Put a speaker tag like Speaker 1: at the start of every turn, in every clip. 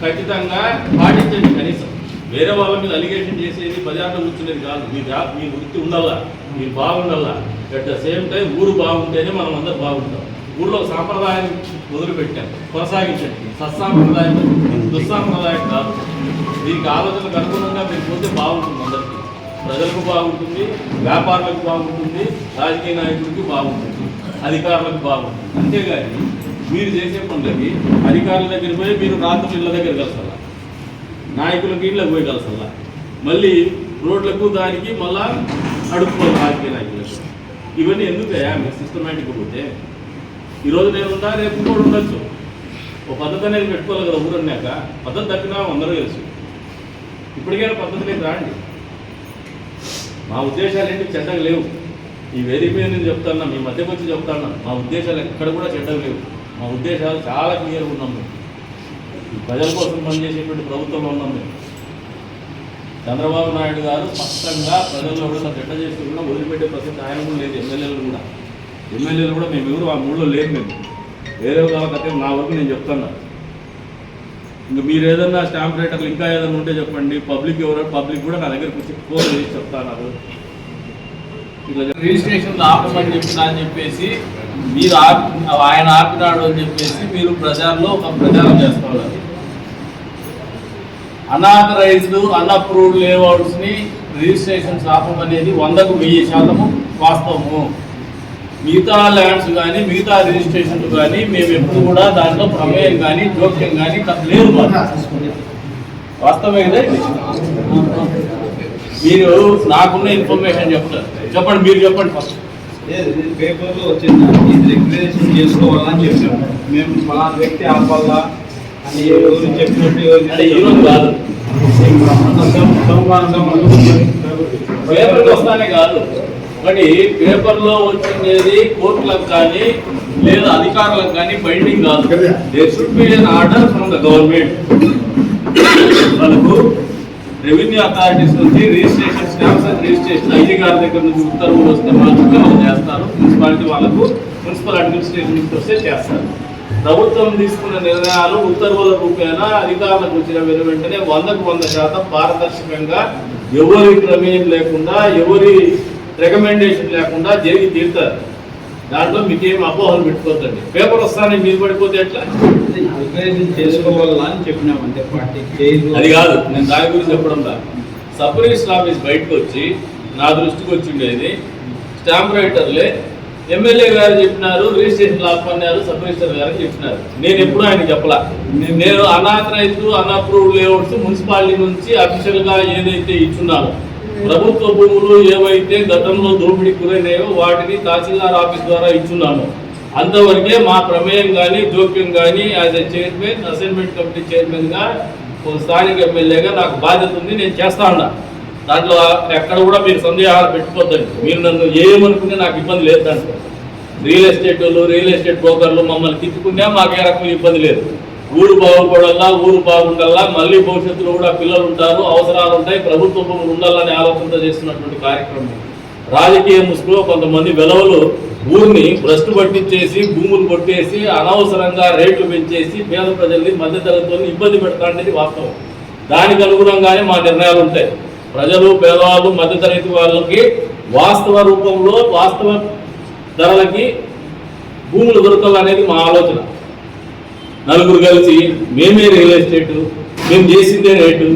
Speaker 1: ఖచ్చితంగా పాటించండి కనీసం. వేరే వాళ్ళ మీద అలిగేషన్ చేసేది బజార్లో కూర్చునేది కాదు. మీ జాబ్ మీ వృత్తి ఉండాలా? మీరు బాగుండాలా అట్ ద సేమ్ టైం ఊరు బాగుంటేనే మనం అందరం బాగుంటాం. ఊళ్ళో సాంప్రదాయం మొదలుపెట్టాం. కొనసాగించండి. సత్సాంప్రదాయం దుస్సాంప్రదాయం కాదు. దీనికి ఆలోచనకు అనుగుణంగా మీరు పోతే బాగుంటుంది అందరికీ. ప్రజలకు బాగుంటుంది వ్యాపారులకు బాగుంటుంది రాజకీయ నాయకులకి బాగుంటుంది అధికారులకు బాగుంటుంది. అంతేగాని మీరు చేసే పనులకి అధికారుల దగ్గర పోయి మీరు రాత్రి ఇళ్ళ దగ్గర కలసాల నాయకులకి ఇళ్ళకి పోయి కలసాల మళ్ళీ రోడ్లకు దానికి మళ్ళా అడుక్కోవాలి రాజకీయ నాయకులకు. ఇవన్నీ ఎందుకయ్యా? మీరు సిస్టమేటిక్గా పోతే. ఈరోజు నేను ఉన్నా రేపు కూడా ఉండొచ్చు. ఒక పద్ధతి అనేది పెట్టుకోవాలి కదా ఊరన్నాక. పద్ధతి తప్పినా అందరూ తెలుసు. ఇప్పటికైనా పద్ధతిలోకి రాండి మా ఉద్దేశాలు ఏంటి? చెడ్డగా లేవు. ఈ వేదిక మీద నేను చెప్తాను మీ మధ్యకు వచ్చి చెప్తాను మా ఉద్దేశాలు ఎక్కడ కూడా చెడ్డగా లేవు. మా ఉద్దేశాలు చాలా క్లియర్గా ఉన్నాం మేము ఈ ప్రజల కోసం పనిచేసేటువంటి ప్రభుత్వంలో ఉన్నాం మేము చంద్రబాబు నాయుడు గారు స్పష్టంగా ప్రజల్లో కూడా చెడ్డ చేసి కూడా వదిలిపెట్టే ప్రసక్తి ఆయన కూడా లేదు ఎమ్మెల్యేలు కూడా. ఎమ్మెల్యేలు కూడా మేము ఎవరు ఆ మూడులో లేము మేము. వేరే కాబట్టి నా వరకు నేను చెప్తాను ఇంకా మీరు ఏదన్నా స్టాంప్ రేటర్లు ఇంకా ఏదైనా ఉంటే చెప్పండి. పబ్లిక్ ఎవరో పబ్లిక్ కూడా నా దగ్గరకు వచ్చి ఫోన్ చేసి చెప్తాను
Speaker 2: రిజిస్ట్రేషన్ ఆపమని చెప్పినా అని చెప్పేసి మీరు ఆపి ఆయన ఆపినాడు అని చెప్పేసి మీరు ప్రజల్లో ఒక ప్రచారం చేస్తున్నారు అనాథరైజ్డ్ అన్అప్రూవ్డ్ లేఅవుట్స్ని రిజిస్ట్రేషన్ ఆపమనేది వందకు వెయ్యి శాతము వాస్తవము. మిగతా ల్యాండ్స్ కానీ మిగతా రిజిస్ట్రేషన్లు కానీ మేము ఎప్పుడు కూడా దాంట్లో ప్రమేయం కానీ జోక్యం కానీ లేదు మాకు. వాస్తవమే కదా? మీరు నాకున్న ఇన్ఫర్మేషన్ చెప్తారు. చెప్పండి మీరు చెప్పండి ఫస్ట్.
Speaker 3: పేపర్లో వచ్చింది ఇది రెగ్యులేషన్ చేసుకోవాలని చెప్పాము మేము ఫలానా వ్యక్తి ఆపాలా అని ఎవరు చెప్పినట్టు
Speaker 2: కాదు. పేపర్కి వస్తానే కాదు. మరి పేపర్లో వచ్చింది కోర్టులకు కానీ లేదా అధికారులకు కానీ బైండింగ్ కాదు. There should be an order from the government మనకు రెవెన్యూ అథారిటీస్ నుంచి registration stamps and registration IG గారి దగ్గర నుంచి ఉత్తర్వులు వస్తే మాత్రమే వాళ్ళు చేస్తారు. మున్సిపాలిటీ వాళ్ళకు మున్సిపల్ అడ్మినిస్ట్రేషన్ నుంచి వస్తే చేస్తారు. ప్రభుత్వం తీసుకున్న నిర్ణయాలు ఉత్తర్వుల రూపేణా అధికారులకు వచ్చిన వెను వెంటనే వందకు వంద శాతం పారదర్శకంగా ఎవరి ప్రమేయం లేకుండా ఎవరి రికమెండేషన్ లేకుండా జరిగి తీరుతారు? దాంట్లో మీకేం అపోహలు పెట్టుకోవద్దండి. పేపర్ వస్తానే మీరు పడిపోతే ఎట్లా?
Speaker 3: రెగ్యులేషన్ చేసుకోవాలా అని చెప్పినాం అంతే పార్టీ
Speaker 2: అది కాదు నేను దాని గురించి చెప్పడం సబ్ రిజిస్టర్ ఆఫీస్ బయటకు వచ్చి నా దృష్టికి వచ్చిండేది స్టాంప్ రైటర్లే ఎమ్మెల్యే గారు చెప్పినారు రిజిస్ట్రేషన్ ఆపన్నారు సబ్ రిజిస్టర్ గారు చెప్పినారు. నేను ఎప్పుడు ఆయన చెప్పలా. నేను అనాథరైజ్డ్ అన్అప్రూవ్డ్ లేఅవుట్స్ మున్సిపాలిటీ నుంచి అఫీషియల్గా ఏదైతే ఇచ్చున్నారో ప్రభుత్వ భూములు ఏవైతే గతంలో దోపిడీకి గురైనాయో వాటిని తహసీల్దార్ ఆఫీస్ ద్వారా ఇచ్చున్నాము. అంతవరకే మా ప్రమేయం కానీ జోక్యం కానీ as a chairman assignment committee చైర్మన్గా స్థానిక ఎమ్మెల్యేగా నాకు బాధ్యత ఉంది నేను చేస్తా ఉన్నా. దాంట్లో ఎక్కడ కూడా మీరు సందేహాలు పెట్టుకోవద్దండి. మీరు నన్ను ఏమనుకునే నాకు ఇబ్బంది లేదు దాంట్లో. రియల్ ఎస్టేట్ వాళ్ళు రియల్ ఎస్టేట్ బ్రోకర్లు మమ్మల్ని తిట్టుకున్నా మాకు ఏ రకమైన ఇబ్బంది లేదు. ఊరు బాగుపడల్లా ఊరు బాగుండల్లా మళ్ళీ భవిష్యత్తులో కూడా పిల్లలు ఉంటారు అవసరాలు ఉంటాయి ప్రభుత్వం ఉండాలని ఆలోచనతో చేస్తున్నటువంటి కార్యక్రమం. రాజకీయ ముసుగులో కొంతమంది వెలవలు ఊరిని భ్రష్టు పట్టించేసి భూములు కొట్టేసి అనవసరంగా రేట్లు పెంచేసి పేద ప్రజల్ని మధ్యతరగతుల్ని ఇబ్బంది పెడతాడనేది వాస్తవం. దానికి అనుగుణంగానే మా నిర్ణయాలు ఉంటాయి. ప్రజలు పేదవాళ్ళు మధ్యతరగతి వాళ్ళకి వాస్తవ రూపంలో వాస్తవ ధరలకి భూములు దొరకాలనేది మా ఆలోచన. నలుగురు కలిసి మేమే రియల్ ఎస్టేట్ మేము చేసిందే రేటు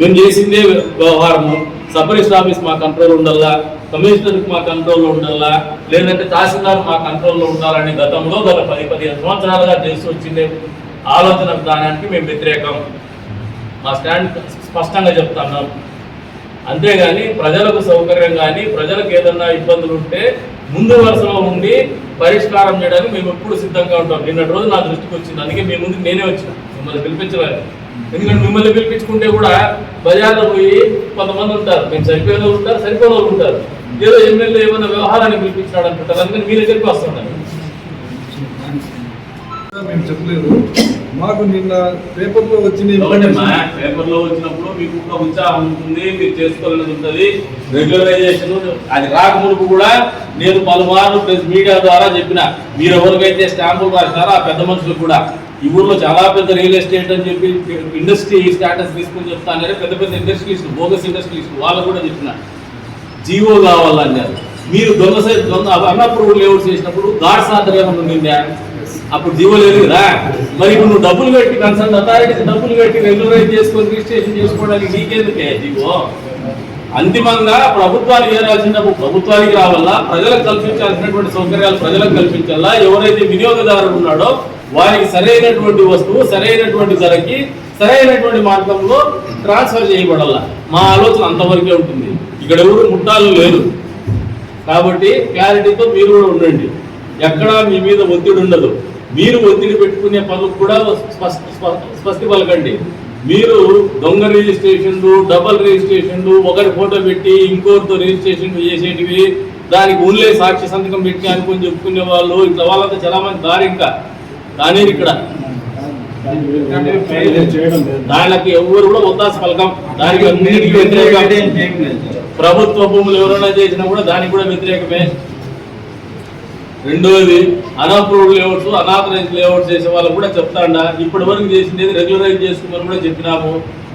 Speaker 2: మేము చేసిందే వ్యవహారము. సబ్ రిజిస్టర్ ఆఫీస్ మా కంట్రోల్ ఉండాలా కమిషనర్కి మా కంట్రోల్లో ఉండాలా లేదంటే తహసీల్దార్ మా కంట్రోల్లో ఉండాలని గతంలో గత పది పదిహేను సంవత్సరాలుగా తెలిసి వచ్చిందే ఆలోచన విధానానికి మేము వ్యతిరేకం. మా స్టాండ్ స్పష్టంగా చెప్తున్నాం అంతేగాని ప్రజలకు సౌకర్యం కానీ ప్రజలకు ఏదన్నా ఇబ్బందులు ఉంటే ముందు వరుసలో ఉండి పరిష్కారం చేయడానికి మేము ఎప్పుడు సిద్ధంగా ఉంటాం. నిన్నటి రోజు నా దృష్టికి వచ్చింది. అందుకే మీ ముందుకు నేనే వచ్చిన. మిమ్మల్ని పిలిపించలేదు. ఎందుకంటే మిమ్మల్ని పిలిపించుకుంటే కూడా బజార్లో పోయి కొంతమంది ఉంటారు. మేము సరిపోయిన వాళ్ళు ఉంటారు సరిపోయిన వాళ్ళు ఉంటారు. ఏదో ఎమ్మెల్యే ఏమైనా వ్యవహారాన్ని పిలిపించినాడు అనుకుంటారు. అందుకని మీ దగ్గరికి వస్తున్నాను.
Speaker 4: మేము చెప్పలేదు. మాకు నిన్న పేపర్లో వచ్చిన
Speaker 2: పేపర్లో వచ్చినప్పుడు మీకు ఒక ఉత్సాహం ఉంటుంది మీరు చేసుకోవాలని ఉంటుంది. రెగ్యులరైజేషన్ అది రాకమునుపు కూడా నేను పలుమార్లు ప్రెస్ మీడియా ద్వారా చెప్పిన మీరు ఎవరికైతే స్టాంపులు రాసినారో ఆ పెద్ద మనుషులు కూడా ఈ ఊర్లో చాలా పెద్ద రియల్ ఎస్టేట్ అని చెప్పి ఇండస్ట్రీ స్టాటస్ తీసుకుని చెప్తానే పెద్ద పెద్ద ఇండస్ట్రీస్ బోగస్ ఇండస్ట్రీస్ వాళ్ళు కూడా చెప్పిన. జీవో కావాలన్నారు. మీరు దొంగ దొంగ అన్నప్పుడు లేఅవుట్ చేసినప్పుడు గాడ్స్ ఏమైనా ఉండిందా? అప్పుడు జీవో లేదు కదా మరి ఇప్పుడు నువ్వు డబ్బులు కట్టి కన్సల్ట్ అథారిటీకి డబ్బులు కట్టి రెగ్యులరైజ్ చేసుకొని రిజిస్ట్రేషన్ చేసుకోవడానికి నీకెందుకే జీవో అంతిమంగా ప్రభుత్వాలు చేరాల్సినప్పుడు ప్రభుత్వానికి రావాలా? ప్రజలకు కల్పించాల్సినటువంటి సౌకర్యాలు ప్రజలకు కల్పించాలా? ఎవరైతే వినియోగదారుడు ఉన్నాడో వారికి సరైనటువంటి వస్తువు సరైనటువంటి ధరకి సరైనటువంటి మార్గంలో ట్రాన్స్ఫర్ చేయబడాల? మా ఆలోచన అంతవరకే ఉంటుంది. ఇక్కడ ఎవరు ముట్టాలు లేరు. కాబట్టి క్లారిటీతో మీరు కూడా ఉండండి. ఎక్కడా మీ మీద ఒత్తిడి ఉండదు. మీరు ఒత్తిడి పెట్టుకునే పనులకు కూడా స్పష్ట స్ప- స్పష్టి పలకండి. మీరు దొంగ రిజిస్ట్రేషన్లు డబల్ రిజిస్ట్రేషన్లు ఒకరి ఫోటో పెట్టి ఇంకోరితో రిజిస్ట్రేషన్ చేసేటివి దానికి ఊళ్ళే సాక్షి సంతకం పెట్టి అనుకుని చెప్పుకునే వాళ్ళు ఇట్లా వాళ్ళంతా చాలా మంది దారి ఇంకా. కానీ ఇక్కడ. దానికి ఎవరు కూడా ఉద్దాస పలకం. దానికి అన్నిటికీ వ్యతిరేకం. ప్రభుత్వ భూములు ఎవరైనా చేసినా కూడా దానికి కూడా వ్యతిరేకమే. రెండోది అన్అప్రూవ్డ్ లేఅవుట్స్ అనాథరైజ్ లేఅవుట్స్ చేసే వాళ్ళు కూడా చెప్తాండా ఇప్పటి వరకు చేసింది రెగ్యులరైజ్ చేసుకోమని కూడా చెప్పినాము.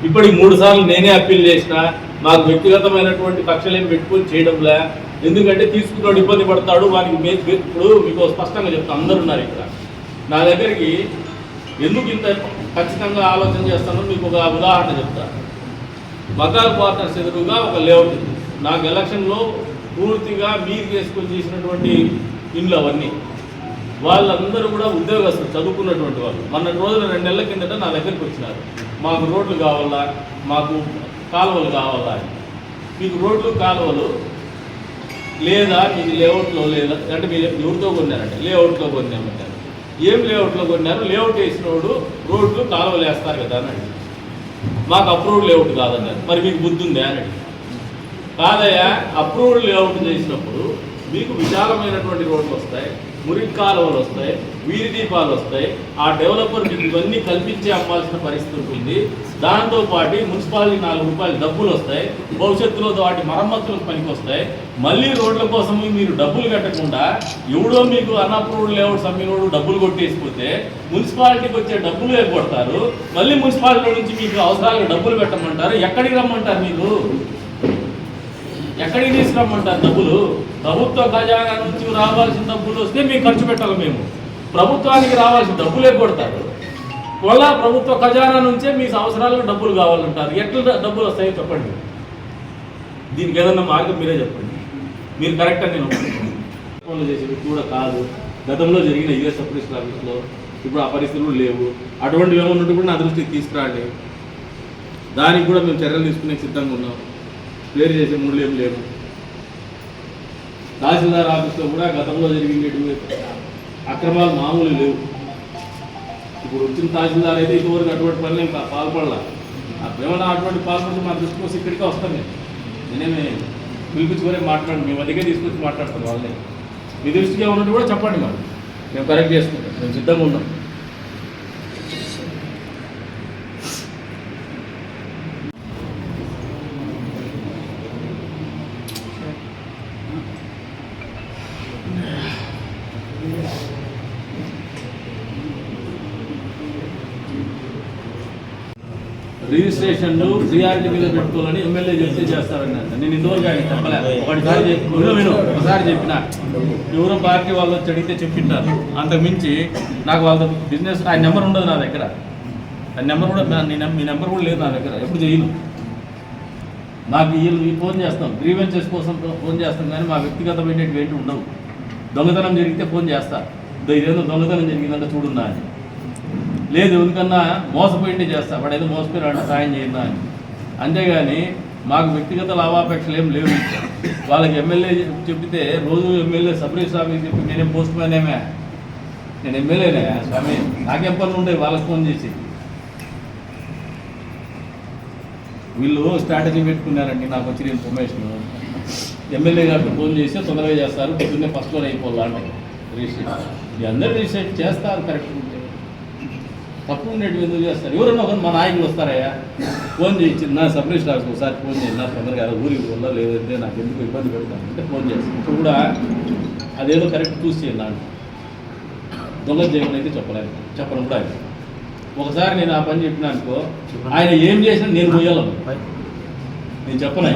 Speaker 2: ఇప్పటికి మూడు సార్లు నేనే అప్పీల్ చేసిన మాకు వ్యక్తిగతమైనటువంటి కక్షలు పెట్టుకొని చేయడంలే ఎందుకంటే తీసుకున్నాడు ఇబ్బంది పడతాడు వానికి మేము ఇప్పుడు మీకు స్పష్టంగా చెప్తా అందరు ఉన్నారు ఇక్కడ. నా దగ్గరికి ఎందుకు ఇంత ఖచ్చితంగా ఆలోచన చేస్తానో మీకు ఒక ఉదాహరణ చెప్తా. మకాల్ క్వార్టర్స్ ఎదురుగా ఒక లేఅవుట్ ఉంది. నాకు ఎలక్షన్లో పూర్తిగా మీరు చేసుకొని చేసినటువంటి ఇండ్లు అవన్నీ. వాళ్ళందరూ కూడా ఉద్యోగస్తులు చదువుకున్నటువంటి వాళ్ళు. మొన్న రోజులు రెండు నెలల కిందట నా దగ్గరికి వచ్చినారు. మాకు రోడ్లు కావాలా? మాకు కాలువలు కావాలా? మీకు రోడ్లు కాలువలు లేదా మీకు లేఅవుట్లో లేదా అంటే మీరు ఎవరితో కొన్నారంటే లేఅవుట్లో కొన్నామంటారు ఏం లేఅవుట్లో కొన్నారు? లేఅవుట్ వేసినోడు రోడ్లు కాలువలు వేస్తారు కదా అని మాకు అప్రూవ్డ్ లేఅవుట్ కాదన్నారు. మరి మీకు బుద్ధి ఉందా అని కాదయ్యా అప్రూవ్డ్ లేఅవుట్ చేసినప్పుడు మీకు విశాలమైనటువంటి రోడ్లు వస్తాయి మురికి కాలువలు వస్తాయి వీధి దీపాలు వస్తాయి. ఆ డెవలపర్ మీకు ఇవన్నీ కల్పించి అమ్మాల్సిన పరిస్థితి ఉంటుంది. దాంతోపాటు మున్సిపాలిటీ నాలుగు రూపాయలు డబ్బులు వస్తాయి. భవిష్యత్తులో వాటి మరమ్మతులకు పనికి వస్తాయి. మళ్ళీ రోడ్ల కోసం మీరు డబ్బులు కట్టకుండా ఎవడో మీకు అన్నప్రూవ్డ్ లేఅవుట్స్ అమ్మినోడు డబ్బులు కొట్టేసిపోతే మున్సిపాలిటీకి వచ్చే డబ్బులు ఎగ్గొడతారు మళ్ళీ మున్సిపాలిటీ నుంచి మీకు అవసరాలకు డబ్బులు పెట్టమంటారు. ఎక్కడికి రమ్మంటారు మీరు? ఎక్కడికి తీసుకురమ్మంటారు డబ్బులు? ప్రభుత్వ ఖజానా నుంచి రావాల్సిన డబ్బులు వస్తే మీకు ఖర్చు పెట్టాలి మేము. ప్రభుత్వానికి రావాల్సిన డబ్బులే కొడతారు. వల్ల ప్రభుత్వ ఖజానా నుంచే మీ అవసరాలకు డబ్బులు కావాలంటారు. ఎట్లా డబ్బులు వస్తాయో చెప్పండి. దీనికి ఏదన్నా మార్గం మీరే చెప్పండి. మీరు కరెక్ట్ అని నేను ఒప్పుకుంటున్నాను. ఫోన్లు కూడా కాదు. గతంలో జరిగిన యుఎస్ సపరేషన్ ఆఫీస్లో ఇప్పుడు ఆ పరిస్థితులు లేవు. అటువంటివి ఏమన్నా ఉంటే కూడా నా దృష్టికి తీసుకురాండి. దానికి కూడా మేము చర్యలు తీసుకునే సిద్ధంగా ఉన్నాం. క్లియర్ చేసే మూడు ఏం లేవు. తహసీల్దార్ ఆఫీస్లో కూడా గతంలో జరిగినటువంటి అక్రమాలు మామూలు లేవు. ఇప్పుడు వచ్చిన తహసీల్దార్ అయితే ఇదివరకు అటువంటి పనులు ఇంకా పాల్పడాల. ఏమన్నా అటువంటి పాల్పడితే మా దృష్టికి వస్తే ఇక్కడికే వస్తాం మేము. నేనేమి పిలిపించుకొని మాట్లాడు మేము దగ్గర తీసుకొచ్చి మాట్లాడతాం వాళ్ళని. మీ దృష్టికి ఉన్నట్టు కూడా చెప్పండి మరి. మేము కరెక్ట్ చేసుకుంటాం. మేము సిద్ధంగా ఉన్నాం. రిజిస్ట్రేషన్లు ప్రియారిటీ మీద పెట్టుకోవాలని ఎమ్మెల్యే చెప్తే చేస్తారన్నారు. నేను ఇంతవరకు ఆయన చెప్పలేదు ఒకటిసారి చెప్పి విను విను. ఒకసారి చెప్పిన. ఎవరో పార్టీ వాళ్ళు వచ్చి అడిగితే చెప్పింటారు. అంతకు మించి నాకు వాళ్ళ బిజినెస్ ఆయన నెంబర్ ఉండదు నా దగ్గర. ఆ నెంబర్ కూడా మీ నెంబర్ కూడా లేదు నా దగ్గర. ఎప్పుడు చేయను. నాకు వీళ్ళు ఈ ఫోన్ చేస్తాం. గ్రీవెన్సెస్ కోసం ఫోన్ చేస్తాం కానీ మా వ్యక్తిగతమైనటువంటి ఉండవు. దొంగతనం జరిగితే ఫోన్ చేస్తా. ఇదో ఇదేదో దొంగతనం జరిగిందంటే చూడున్నా అని లేదు ఎందుకన్నా మోసపోయింది చేస్తా వాడు ఏదో మోసపోయినాడు సాయం చేయందా అని. అంతేగాని మాకు వ్యక్తిగత లాభాపేక్షలు ఏం లేవు. వాళ్ళకి ఎమ్మెల్యే చెప్తే రోజు ఎమ్మెల్యే సబ్ స్వామి చెప్పి నేనేం పోస్ట్ మ్యాన్ ఏమే? నేను ఎమ్మెల్యేనే స్వామి. నాకేం పనులు ఉంటాయి? వాళ్ళకి ఫోన్ చేసి. వీళ్ళు స్ట్రాటజీ పెట్టుకున్నారండి నాకు వచ్చిన ఇన్ఫర్మేషన్. ఎమ్మెల్యే గారికి ఫోన్ చేస్తే తొందరగా చేస్తారు పొద్దున్నే ఫస్ట్లో ఫ్లోర్ అంటే రిజిస్ట్రేషన్. అందరూ రిజిస్ట్రేషన్ చేస్తారు కరెక్ట్. తప్పు ఉండేటివి ఎందుకు చేస్తారు. ఎవరన్నా ఒకరు మా నాయకులు వస్తారయ్యా. ఫోన్ చేయించి నా సబ్ రిజిస్టర్ ఆఫీస్కి ఒకసారి ఫోన్ చేయండి నా తొందరగా ఊరికి వల్ల లేదంటే నాకు ఎందుకు ఇబ్బంది పెడతాను అంటే ఫోన్ చేస్తాను ఇప్పుడు కూడా అదేదో కరెక్ట్ చూసి చేయండి నాకు దొంగ చేయమని అయితే చెప్పలేదు చెప్పను కూడా ఆయన ఒకసారి నేను ఆ పని చెప్పిన అనుకో ఆయన ఏం చేసినా నేను పోయాలను నేను చెప్పను.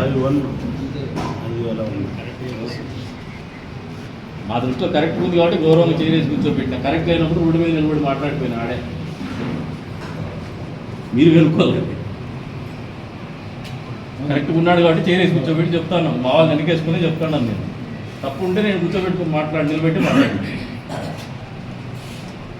Speaker 2: మా దృష్టిలో కరెక్ట్ ఉంది కాబట్టి గౌరవంగా చేరేసి కూర్చోబెట్టిన. కరెక్ట్ అయినప్పుడు రోడ్డు మీద నిలబడి మాట్లాడిపోయిన ఆడే. మీరు వెనుకోవాలి కరెక్ట్ ఉన్నాడు కాబట్టి చేరేసి కూర్చోబెట్టి చెప్తాను. మా వాళ్ళు వెనకేసుకుని చెప్తాను నేను. తప్పు ఉంటే నేను కూర్చోబెట్టుకుని మాట్లాడి నిలబెట్టి మాట్లాడి.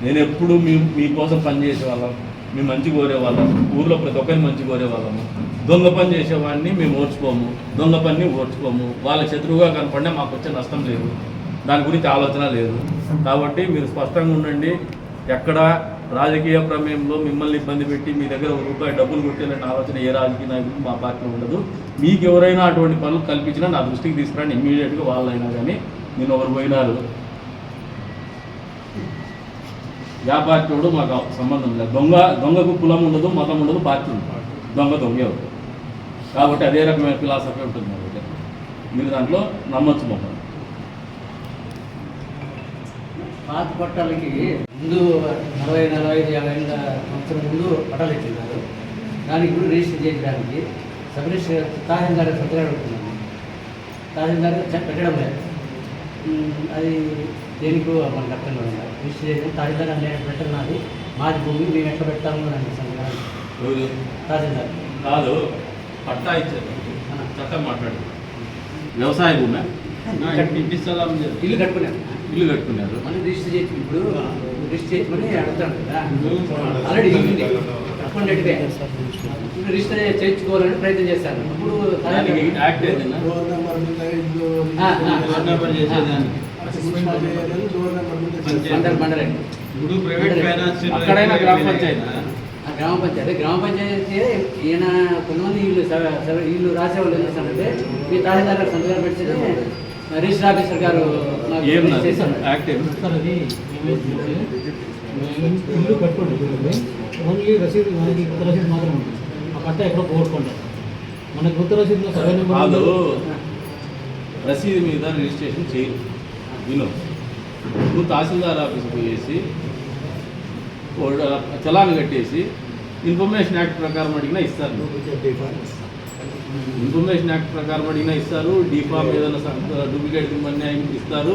Speaker 2: నేను ఎప్పుడు మీ మీకోసం పని చేసేవాళ్ళం. మీ మంచి కోరేవాళ్ళం. ఊర్లో ప్రతి ఒక్కరిని మంచి కోరేవాళ్ళము. దొంగ పని చేసేవాడిని మేము ఓర్చుకోము. దొంగ పని ఓర్చుకోము. వాళ్ళ శత్రువుగా కనపడినా మాకు వచ్చే నష్టం లేదు. దాని గురించి ఆలోచన లేదు. కాబట్టి మీరు స్పష్టంగా ఉండండి. ఎక్కడ రాజకీయ ప్రమేయంలో మిమ్మల్ని ఇబ్బంది పెట్టి మీ దగ్గర ఒక రూపాయి డబ్బులు కొట్టేలాంటి ఆలోచన ఏ రాజకీయ నాయకుడు మా పార్టీలో ఉండదు. మీకు ఎవరైనా అటువంటి పనులు కల్పించినా నా దృష్టికి తీసుకురండి. ఇమ్మీడియట్గా వాళ్ళైనా కానీ నేను ఎవరు పోయినారు? యా పార్టీ మాకు సంబంధం లేదు. దొంగ దొంగకు కులం ఉండదు మతం ఉండదు పార్టీ ఉండదు. దొంగ దొంగే కాబట్టి అదే రకమైన ఫిలాసఫీ ఉంటుంది మా దగ్గర. మీరు దాంట్లో నమ్మొచ్చు మమ్మల్ని.
Speaker 5: పాత పట్టాలకి ముందు నలభై నలభై ఐదు యాభై ఏళ్ళ సంవత్సరం ముందు పట్టాలు ఇచ్చినారు దానికి కూడా రిజిస్టర్ చేయడానికి సబ్ రిజిస్టర్ తహసీల్దార్ సంతకాలు పెడుతున్నాను తహసీల్దార్ పెట్టడం లేదు. అది దేనికి మనకు అర్థం కాదు రిజిస్టర్ చేయడం తహసీల్దార్ అనే పెట్టినది మాది భూమి మేము ఎట్లా పెడతాము అని సంతకాలు? తహసీల్దార్.
Speaker 2: కాదు పట్టా ఇచ్చారు. చట్టం మాట్లాడు వ్యవసాయ భూమి.
Speaker 5: ఇల్లు కట్టుకున్నాను
Speaker 2: ఇల్లు కట్టుకున్నారు.
Speaker 5: మళ్ళీ రిజిస్టర్ చేసి ఇప్పుడు రిజిస్టర్ కదా. ఆల్రెడీ ఇప్పుడు రిజిస్టర్ చేయించుకోవాలని ప్రయత్నం ఇప్పుడు
Speaker 2: యాక్ట్ ఏదైనా?
Speaker 3: చేసేదానికి. ఇప్పుడు ప్రైవేట్ ఫైనాన్స్
Speaker 2: అక్కడైనా గ్రామ పంచాయతీ.
Speaker 5: ఆ గ్రామ పంచాయతీ. గ్రామ పంచాయతీ ఈయన కొంతమంది ఇల్లు ఇల్లు రాసేవాళ్ళు ఏం చేస్తారంటే మీ తహసీల్దార్ సంతకాలు పెడితే రిజిస్టర్ ఆఫీసర్ గారు నాకు
Speaker 2: ఏం. యాక్ట్
Speaker 6: ఇల్లు కట్టుకోండి ఓన్లీ రసీదు మనకి కొత్త రసీదు మాత్రం ఉంటుంది ఆ పట్ట ఎక్కడో పోగొట్టుకుంటాం మనకి కొత్త రసీదులో సర్వే నెంబర్.
Speaker 2: రసీదు మీద రిజిస్ట్రేషన్ చేయరు విను. నువ్వు తహసీల్దార్ ఆఫీస్కి పోయేసి చలాన్ కట్టేసి ఇన్ఫర్మేషన్ యాక్ట్ ప్రకారం అడిగినా ఇస్తారు. ఇన్ఫర్మేషన్ యాక్ట్ ప్రకారం అడిగినా ఇస్తారు డిఫామ్ ఏదైనా డూప్లికేట్ ఇమ్మని ఇస్తారు.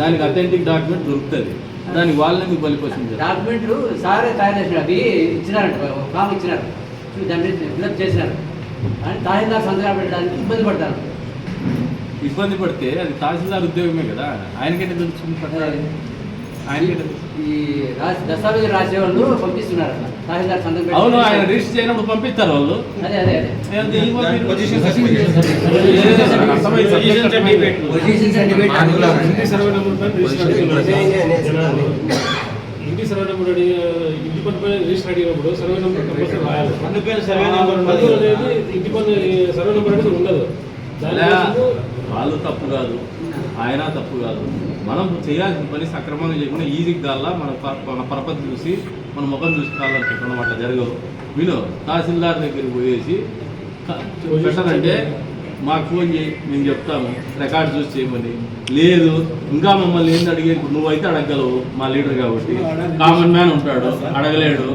Speaker 2: దానికి అథెంటిక్ డాక్యుమెంట్ దొరుకుతుంది. దానికి వాళ్ళని మీకు బలిపోసింది
Speaker 5: డాక్యుమెంట్లు సారే తయారు చేసినారు అవి ఇచ్చినారంట ఫామ్ ఇచ్చినారు. చూడు దాని మీద ఫిల్అప్ చేసినారు. అని తహసీల్దార్ సంతకాలు పెట్టడానికి ఇబ్బంది పడతారు.
Speaker 2: ఇబ్బంది పడితే అది తహసీల్దార్ ఉద్యోగమే కదా. ఆయనకైతే తెలుస్తుంది
Speaker 5: ఈ రాసి రాసేవాళ్ళు పంపిస్తున్నారు తహసీల్దార్ సంతకం
Speaker 2: అవును ఆయన రిజిస్టర్ చేయనప్పుడు పంపిస్తారు వాళ్ళు.
Speaker 5: అదే అదే
Speaker 3: పొజిషన్ సర్టిఫికేట్.
Speaker 5: పొజిషన్ సర్టిఫికేట్
Speaker 7: ఇంటి సర్వే నెంబర్ రిజిస్టర్ అడిగి ఇంటి పైన అడిగినప్పుడు సర్వే నెంబర్ కంపల్సరీ రాయాలి.
Speaker 3: పన్ను పైన సర్వే నెంబర్ ఉండదు.
Speaker 7: పన్ను అనేది ఇంటి పన్ను సర్వే నెంబర్ అనేది ఉండదు.
Speaker 2: అలా
Speaker 7: దానికోసము
Speaker 2: వాళ్ళు తప్పు కాదు. ఆయన తప్పు కాదు. మనం చేయాల్సిన పని సక్రమంగా చేయకుండా ఈజీ కాల్లా మన మన పరపతి చూసి మన ముఖం చూసి కాళ్ళని చెప్పడం అట్లా జరగవు విను తహసీల్దార్ దగ్గరికి పోయేసి పెట్టాలంటే మాకు ఫోన్ చేయి మేము చెప్తాము రికార్డ్ చూసి చేయమని. లేదు ఇంకా మమ్మల్ని ఏంది అడిగే నువ్వైతే అడగగలవు మా లీడర్ కాబట్టి. కామన్ మ్యాన్ ఉంటాడు అడగలేడు.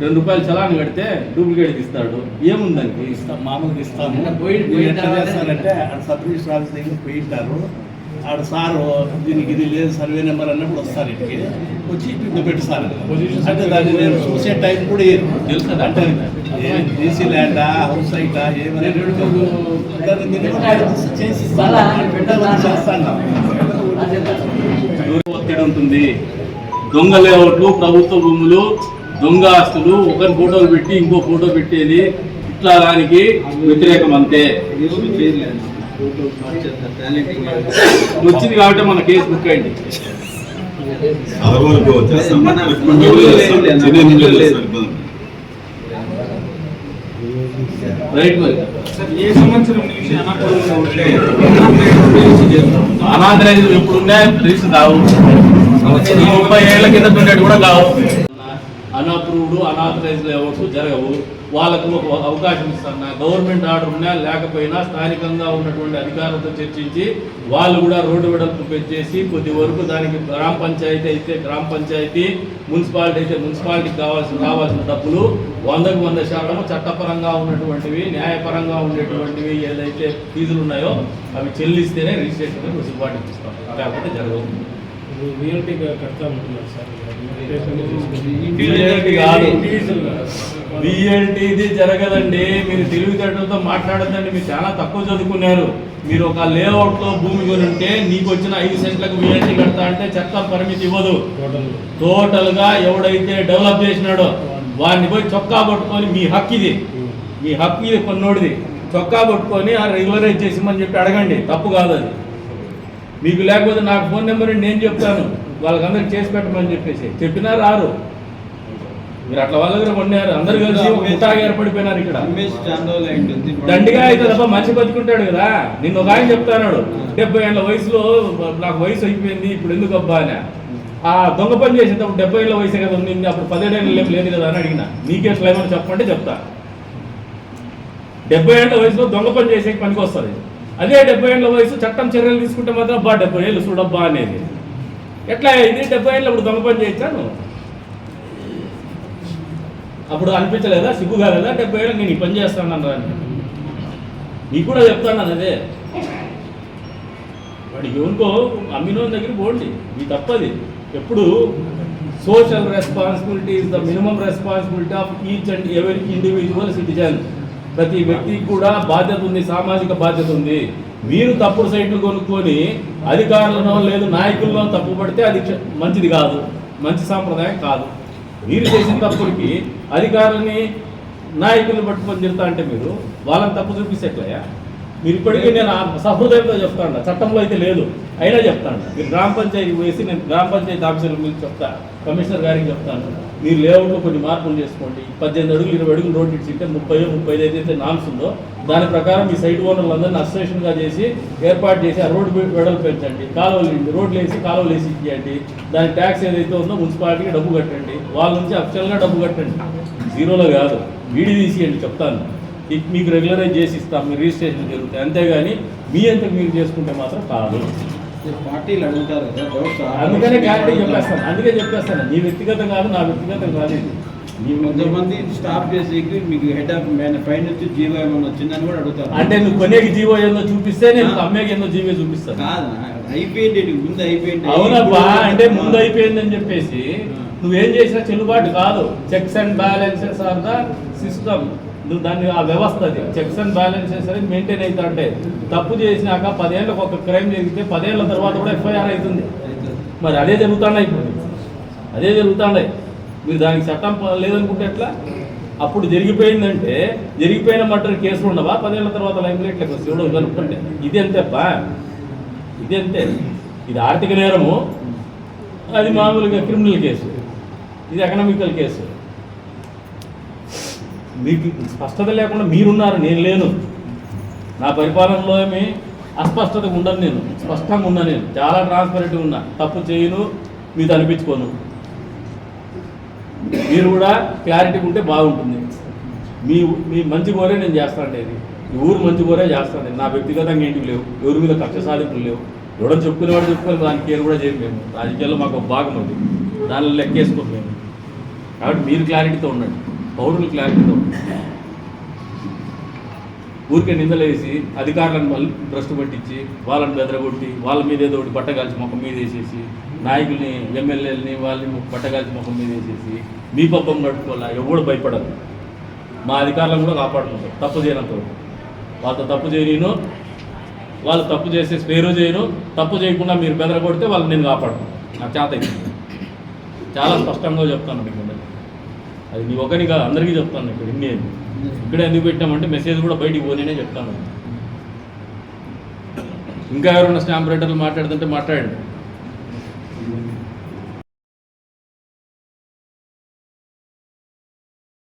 Speaker 2: రెండు రూపాయలు చలాన్ కడితే డూప్లికేట్ ఇస్తాడు. ఏముందానికి
Speaker 1: ఇస్తాం మామూలుగా ఇస్తాము
Speaker 5: పోయి-
Speaker 1: ఆడ సబ్ రిజిస్టర్ ఆఫీస్ దగ్గర పోయింటారు ఆడ సారు దీనికి ఇది లేదు సర్వే నెంబర్ అన్నప్పుడు వస్తారు ఇంటికి. వచ్చి ఇటు పెట్టి సార్. అంటే దాన్ని నేను చూసే టైం కూడా.
Speaker 2: తెలుసు.
Speaker 1: అంటే డీసీ ల్యాండా హౌస్ సైటా ఏమైనా చేసి చేస్తాను
Speaker 2: ఒత్తిడి ఉంటుంది. దొంగ లేఅవుట్లు ప్రభుత్వ భూములు దొంగ ఆస్తులు ఒకరి ఫోటోలు పెట్టి ఇంకో ఫోటో పెట్టేది. ఇట్లా దానికి వ్యతిరేకం అంతే. వచ్చింది కాబట్టి మన కేసు బుక్ అయింది. అనాథరైజ్ ఎప్పుడు ఉన్నాయి రిజిస్టర్ కావు ముప్పై ఏళ్ళ కింద ఉండేది కూడా కావు అన్అప్రూవ్డ్ అనాథరైజ్డ్ లేఅవుట్స్ జరగవు. వాళ్ళకు ఒక అవకాశం ఇస్తాను. గవర్నమెంట్ ఆర్డర్ ఉన్నా లేకపోయినా స్థానికంగా ఉన్నటువంటి అధికారులతో చర్చించి వాళ్ళు కూడా రోడ్డు వెడల్పు పెంచేసి కొద్ది వరకు దానికి గ్రామ పంచాయతీ అయితే గ్రామ పంచాయతీ మున్సిపాలిటీ అయితే మున్సిపాలిటీకి కావాల్సిన రావాల్సిన డబ్బులు వందకు వంద శాతం చట్టపరంగా ఉన్నటువంటివి న్యాయపరంగా ఉండేటువంటివి ఏదైతే ఫీజులు ఉన్నాయో అవి చెల్లిస్తేనే రిజిస్ట్రేషన్ వెసులుబాటు ఇస్తాం. లేకపోతే జరగదు కాదు. బిఎల్టీది జరగదండి. మీరు తెలివితేటలతో మాట్లాడదండి మీరు చాలా తక్కువ చదువుకున్నారు. మీరు ఒక లేఅవుట్లో భూమి కొని ఉంటే నీకు వచ్చిన ఐదు సెంట్లకు బిఎల్టీ కడతా అంటే చట్టం పరిమితి ఇవ్వదు.
Speaker 7: టోటల్
Speaker 2: టోటల్గా ఎవడైతే డెవలప్ చేసినాడో వాడిని పోయి చొక్కా పట్టుకొని మీ హక్కు ఇది. మీ హక్కు ఇది కొన్నోడిది. చొక్కా పట్టుకొని ఆ రెగ్యులరైజ్ చేసిమని చెప్పి అడగండి. తప్పు కాదు అది. మీకు లేకపోతే నాకు ఫోన్ నెంబర్ నేను చెప్తాను. వాళ్ళకందరికి చేసి పెట్టమని చెప్పేసి. చెప్పినా రారు. మీరు అట్లా వాళ్ళ దగ్గర కొన్నారు. అందరు కలిసి ముఠాగా ఏర్పడిపోయినారు ఇక్కడ. దండిగా అయితే తప్ప మంచి బతుకుంటాడు కదా. నిన్న ఒక ఆయన చెప్తాడు డెబ్బై ఏళ్ళ వయసులో నాకు వయసు అయిపోయింది ఇప్పుడు ఎందుకు అబ్బా అని. ఆ దొంగ పని చేసేటప్పుడు డెబ్బై ఏళ్ళ వయసే కదా ఉంది అప్పుడు పదిహేడేళ్ళు లేదు కదా అని అడిగిన. నీకే ఏమని చెప్పంటే చెప్తా. డెబ్బై ఏళ్ళ వయసులో దొంగ పని చేసే పనికి వస్తుంది. అదే డెబ్బై ఏళ్ళ వయసు చట్టం చర్యలు తీసుకుంటే మాత్రం అబ్బా డెబ్బై ఏళ్ళు చూడబ్బా అనేది. ఎట్లా ఇది? డెబ్బై ఏళ్ళు అప్పుడు దొంగ పని చేయించాను. అప్పుడు అనిపించలేదా? సిగ్గు కాలేదా డెబ్బై ఏళ్ళు నేను ఈ పని చేస్తాను అని నీకు కూడా చెప్తాను అదే వాడు ఎవరికో అమ్మినో దగ్గర పోండి. మీ తప్పది. ఎప్పుడు social responsibility is the minimum responsibility of each and ఎవరి ఇండివిజువల్ సిటిజన్ ప్రతి వ్యక్తికి కూడా బాధ్యత ఉంది సామాజిక బాధ్యత ఉంది. మీరు తప్పుడు సైట్లు కొనుక్కొని అధికారులను లేదు నాయకులను తప్పు పడితే అది మంచిది కాదు. మంచి సాంప్రదాయం కాదు. మీరు చేసిన తప్పుడికి అధికారులని నాయకుల్ని పట్టుకొని తిడతా అంటే మీరు వాళ్ళని తప్పు చూపిస్తే ఎట్లయ్యా మీరు ఇప్పటికీ నేను సహృదయంతో చెప్తాను చట్టంలో అయితే లేదు. అయినా చెప్తాను మీరు గ్రామ పంచాయతీ వేసి నేను గ్రామ పంచాయతీ ఆఫీసర్లు మీకు చెప్తా. కమిషనర్ గారికి చెప్తాను మీరు లేఅవుట్లో కొన్ని మార్పులు చేసుకోండి. పద్దెనిమిది అడుగులు ఇరవై అడుగులు రోడ్డు ఇచ్చింటే ముప్పై ముప్పై ఐదు అయితే నామ్స్ ఉందో దాని ప్రకారం మీ సైట్ ఓనర్లందరినీ అసోసియేషన్గా చేసి ఏర్పాటు చేసి ఆ రోడ్డు వెడలు పెంచండి. కాలువలు రోడ్లు వేసి కాలువలు వేసి ఇచ్చేయండి. దాని ట్యాక్స్ ఏదైతే ఉందో మున్సిపాలిటీకి డబ్బు కట్టండి. వాళ్ళ నుంచి అఫిషియల్గా డబ్బు కట్టండి. జీరోలో కాదు. వీడి తీసియండి చెప్తాను. మీకు రెగ్యులరైజ్ చేసి ఇస్తాం మీ రిజిస్ట్రేషన్ జరుగుతాయి. అంతేగాని మీ అంతకు మీరు చేసుకుంటే మాత్రం కాదు.
Speaker 3: పార్టీలు అడుగుతారు
Speaker 2: అందుకనే క్లారిటీ చెప్పేస్తాను. అందుకే చెప్పేస్తాను. నీ వ్యక్తిగతం కాదు నా వ్యక్తిగతం కాదు ఇది.
Speaker 3: మీ కొంతమంది స్టాప్ చేసి మీకు హెడ్ ఆఫ్ పై నుంచి జీవో ఏమైనా వచ్చిందని కూడా అడుగుతారు.
Speaker 2: అంటే నువ్వు కొనేకి జీవో ఏందో చూపిస్తే నేను అమ్మేకి ఏందో జీవో చూపిస్తాను.
Speaker 3: కాదు అయిపోయింది ముందు అయిపోయింది.
Speaker 2: అవునబ్బా అంటే ముందు అయిపోయిందని చెప్పేసి నువ్వేం చేసినా చెల్లుబాటు కాదు. Checks and balances are the system నువ్వు దాన్ని ఆ వ్యవస్థ అది. చెక్స్ అండ్ బ్యాలెన్సెస్ అనేది మెయింటైన్ అవుతా తప్పు చేసినాక పదేళ్ళకి ఒక క్రైమ్ జరిగితే పదేళ్ళ తర్వాత కూడా ఎఫ్ఐఆర్ అవుతుంది. మరి అదే జరుగుతున్నాయి ఇప్పుడు. అదే జరుగుతున్నాయి మీరు దానికి చట్టం లేదనుకుంటే ఎట్లా? అప్పుడు జరిగిపోయిందంటే జరిగిపోయిన మటర్ కేసులు ఉండవా? పదేళ్ళ తర్వాత లైఫ్ లైట్లకు వస్తే ఎవడో కనుక్కుంటే. ఇది అంతేప్పా ఇది అంతే ఇది ఆర్థిక నేరము? అది మామూలుగా క్రిమినల్ కేసు. ఇది ఎకనామికల్ కేసు. మీకు స్పష్టత లేకుండా మీరున్నారు నేను లేను. నా పరిపాలనలో ఏమి అస్పష్టత ఉండను నేను. స్పష్టంగా ఉన్నా నేను. చాలా ట్రాన్స్పరెంట్గా ఉన్నా. తప్పు చేయను మీతో అనిపించుకోను. మీరు కూడా క్లారిటీ ఉంటే బాగుంటుంది. మీ మీ మంచి కోరే నేను చేస్తాను ఇది ఈ ఊరు మంచి కోరే చేస్తాను నా వ్యక్తిగతంగా ఏంటి లేవు. ఎవరి మీద కక్ష సాధింపులు లేవు. ఎవడని చెప్పుకునేవాడు చెప్పుకోవాలి దానికి కేర్ కూడా చేయం మేము. రాజకీయాల్లో మాకు ఒక భాగం ఉంది దానిలో లెక్కేసుకోం మేము. కాబట్టి మీరు క్లారిటీతో ఉండండి. పౌరులు క్లారిటీతో. ఊరికే నిందలేసి అధికారులను మళ్ళీ భ్రష్టు పట్టించి వాళ్ళని బెదరగొట్టి వాళ్ళ మీద ఏదో ఒకటి బట్టగాల్చి ముఖం మీద వేసేసి నాయకుల్ని ఎమ్మెల్యేలని వాళ్ళని బట్టగాల్చి ముఖం మీద వేసేసి మీ పబ్బం కట్టుకోవాలా? ఎవడు భయపడదు. మా అధికారులను కూడా కాపాడుకుంటారు. తప్పు చేయనంత వాళ్ళతో తప్పు చేయను వాళ్ళు తప్పు చేసే స్పేరు చేయను. తప్పు చేయకుండా మీరు బెదరగొడితే వాళ్ళు నేను కాపాడుకుంటాను. నాకు చేత చాలా స్పష్టంగా చెప్తాను మీకు. అది నీ ఒకరిని కాదు అందరికీ చెప్తాను ఇక్కడ ఇన్ని ఇక్కడే ఎందుకు పెట్టామంటే మెసేజ్ కూడా బయటికి పోనేనే చెప్తాను. ఇంకా ఎవరైనా స్టాంప్ రైటర్లు మాట్లాడుతుంటే మాట్లాడండి.